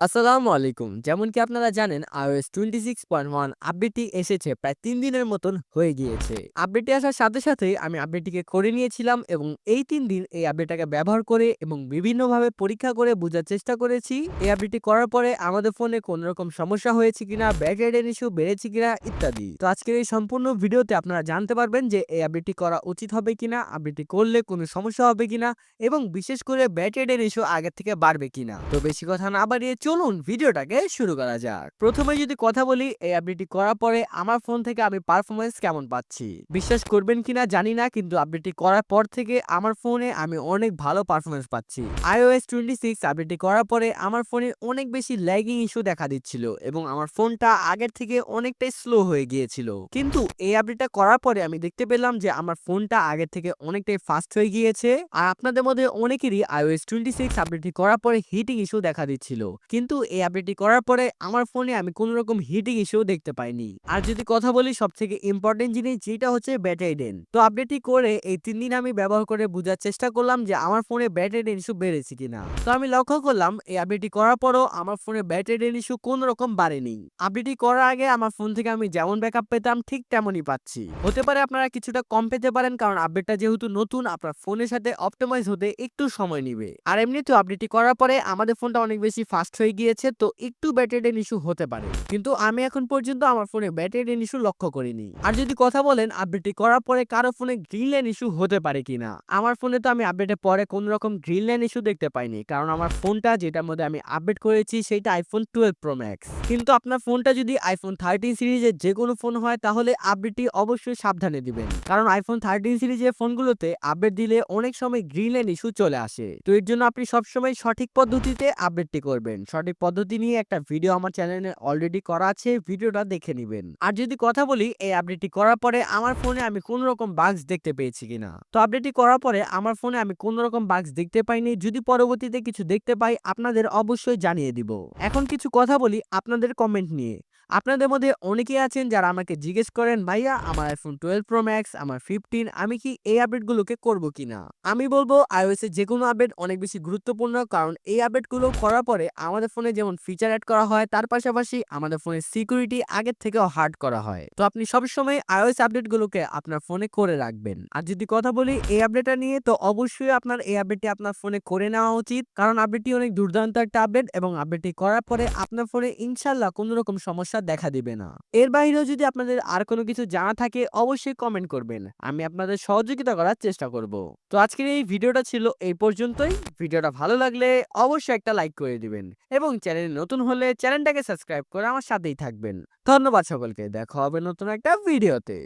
আসসালামু আলাইকুম। যেমন কি আপনারা জানেন আইওএস টোয়েন্টি সিক্স iOS 26.1 আপডেটটি এসেছে প্রায় তিন দিনের মতন হয়ে গিয়েছে। আপডেটটি আসার সাথে সাথেই আমি আপডেটটিকে করে নিয়েছিলাম এবং এই তিন দিন এই আপডেটটাকে ব্যবহার করে এবং বিভিন্নভাবে পরীক্ষা করে বোঝার চেষ্টা করেছি। এই আপডেটটি করার পরে আমাদের ফোনে কোনো রকম সমস্যা হয়েছে কিনা ব্যাটারি ইস্যু বেড়েছে কিনা ইত্যাদি। তো আজকের এই সম্পূর্ণ ভিডিওতে আপনারা জানতে পারবেন যে এই আপডেটটি করা উচিত হবে কিনা আপডেটটি করলে কোনো সমস্যা হবে কিনা এবং বিশেষ করে ব্যাটারি ইস্যু আগের থেকে বাড়বে কিনা। তো বেশি কথা না বাড়িয়ে চলুন ভিডিওটাকে শুরু করা যাক। প্রথমে যদি কথা বলি, এই আপডেটটি করার পরে আমার ফোন থেকে আমি পারফরমেন্স কেমন পাচ্ছি? বিশ্বাস করবেন কিনা জানি না, কিন্তু আপডেটটি করার পর থেকে আমার ফোনে আমি অনেক ভালো পারফরমেন্স পাচ্ছি। iOS টোয়েন্টি সিক্স আপডেটটি করার পরে আমার ফোনে অনেক বেশি ল্যাগিং ইস্যু দেখা দিচ্ছিল এবং আমার ফোনটা আগের থেকে অনেকটাই স্লো হয়ে গিয়েছিল। কিন্তু এই আপডেটটা করার পরে আমি দেখতে পেলাম যে আমার ফোনটা আগের থেকে অনেকটাই ফাস্ট হয়ে গিয়েছে। আর আপনাদের মধ্যে অনেকেরই iOS টোয়েন্টি সিক্স আপডেটটি করার পরে হিটিং ইস্যু দেখা দিচ্ছিল। কিন্তু এই আপডেটটি করার পরে আমার ফোনে আমি কোনো রকম হিটিং ইস্যু দেখতে পাইনি। আর যদি কথা বলি সব থেকে ইম্পর্টেন্ট জিনিস যেটা হচ্ছে ব্যাটারি ডেন তো আপডেটটি করে এই তিন দিন আমি ব্যবহার করে বোঝার চেষ্টা করলাম যে আমার ফোনে ব্যাটারি ডেন ইস্যু বেড়েছে কিনা। তো আমি লক্ষ্য করলাম এই আপডেটটি করার পরও আমার ফোনে ব্যাটারি ডেন ইস্যু কোনো রকম বাড়েনি। আপডেটটি করার আগে আমার ফোন থেকে আমি যেমন ব্যাকআপ পেতাম ঠিক তেমনই পাচ্ছি। হতে পারে আপনারা কিছুটা কম পেতে পারেন কারণ আপডেটটা যেহেতু নতুন, আপনার ফোনের সাথে অপটিমাইজ হতে একটু সময় নিবে। আর এমনিতেও আপডেটটি করার পরে আমাদের ফোনটা অনেক বেশি ফাস্ট হয়ে গিয়েছে, তো একটু ব্যাটারি ইস্যু হতে পারে। কিন্তু আমি এখন পর্যন্ত আমার ফোনে ব্যাটারি ইস্যু লক্ষ্য করিনি। আর যদি কথা বলেন, আপডেটটি করার পরে কারও ফোনে গ্রিন লাইন ইস্যু হতে পারে কিনা? আমার ফোনে তো আমি আপডেটের পরে কোন রকম গ্রিন লাইন ইস্যু দেখতে পাইনি, কারণ আমার ফোনটা যেটার মধ্যে আমি আপডেট করেছি সেটা আইফোন টুয়েলভ প্রো ম্যাক্স কিন্তু আপনার ফোনটা যদি আইফোন থার্টিন সিরিজের যে কোনো ফোন হয়, তাহলে আপডেটটি অবশ্যই সাবধানে দিবেন। কারণ আইফোন থার্টিন সিরিজের ফোনগুলোতে আপডেট দিলে অনেক সময় গ্রিন লাইন ইস্যু চলে আসে। তো এর জন্য আপনি সবসময় সঠিক পদ্ধতিতে আপডেটটি করবেন। সঠিক পদ্ধতি নিয়ে একটা ভিডিও আমার চ্যানেলে অলরেডি করা আছে, ভিডিওটা দেখে নেবেন। আর যদি কথা বলি, এই আপডেটটি করার পরে আমার ফোনে আমি কোন রকম বাগস দেখতে পেয়েছি কিনা? তো আপডেটটি করার পরে আমার ফোনে আমি কোন রকম বাগস দেখতে পাইনি। যদি পরবর্তীতে কিছু দেখতে পাই, আপনাদের অবশ্যই জানিয়ে দিব। এখন কিছু কথা বলি আপনাদের কমেন্ট নিয়ে। আপনাদের মধ্যে অনেকেই আছেন যারা আমাকে জিজ্ঞেস করেন, ভাইয়া, আমার আইফোন টুয়েলভ প্রো ম্যাক্স আমার ফিফটিন আমি কি এই আপডেটগুলোকে করব কিনা? আমি বলব, iOS এর যে কোনো আপডেট অনেক বেশি গুরুত্বপূর্ণ, কারণ এই আপডেটগুলো করার পরে আমাদের ফোনে যেমন ফিচার অ্যাড করা হয়, তার পাশাপাশি আমাদের ফোনের সিকিউরিটি আগের থেকেও হার্ড করা হয়। তো আপনি সবসময় iOS আপডেটগুলোকে আপনার ফোনে করে রাখবেন। আর যদি কথা বলি এই আপডেটটা নিয়ে, তো অবশ্যই আপনার এই আপডেটটি আপনার ফোনে করে নেওয়া উচিত, কারণ আপডেটটি অনেক দুর্দান্ত একটা আপডেট এবং আপডেটটি করার পরে আপনার ফোনে ইনশাল্লাহ কোনো রকম সমস্যা দেখা দিবে না। এর বাইরেও যদি আপনাদের আর কোনো কিছু জানা থাকে, অবশ্যই কমেন্ট করবেন। আমি আপনাদের সহযোগিতা করার চেষ্টা করব। তো আজকের এই ভিডিওটা ছিল এই পর্যন্তই। ভিডিওটা ভালো লাগলে অবশ্যই একটা লাইক করে দিবেন এবং চ্যানেলে নতুন হলে চ্যানেলটাকে সাবস্ক্রাইব করে আমার সাথেই থাকবেন। ধন্যবাদ সকলকে। দেখা হবে নতুন একটা ভিডিওতে।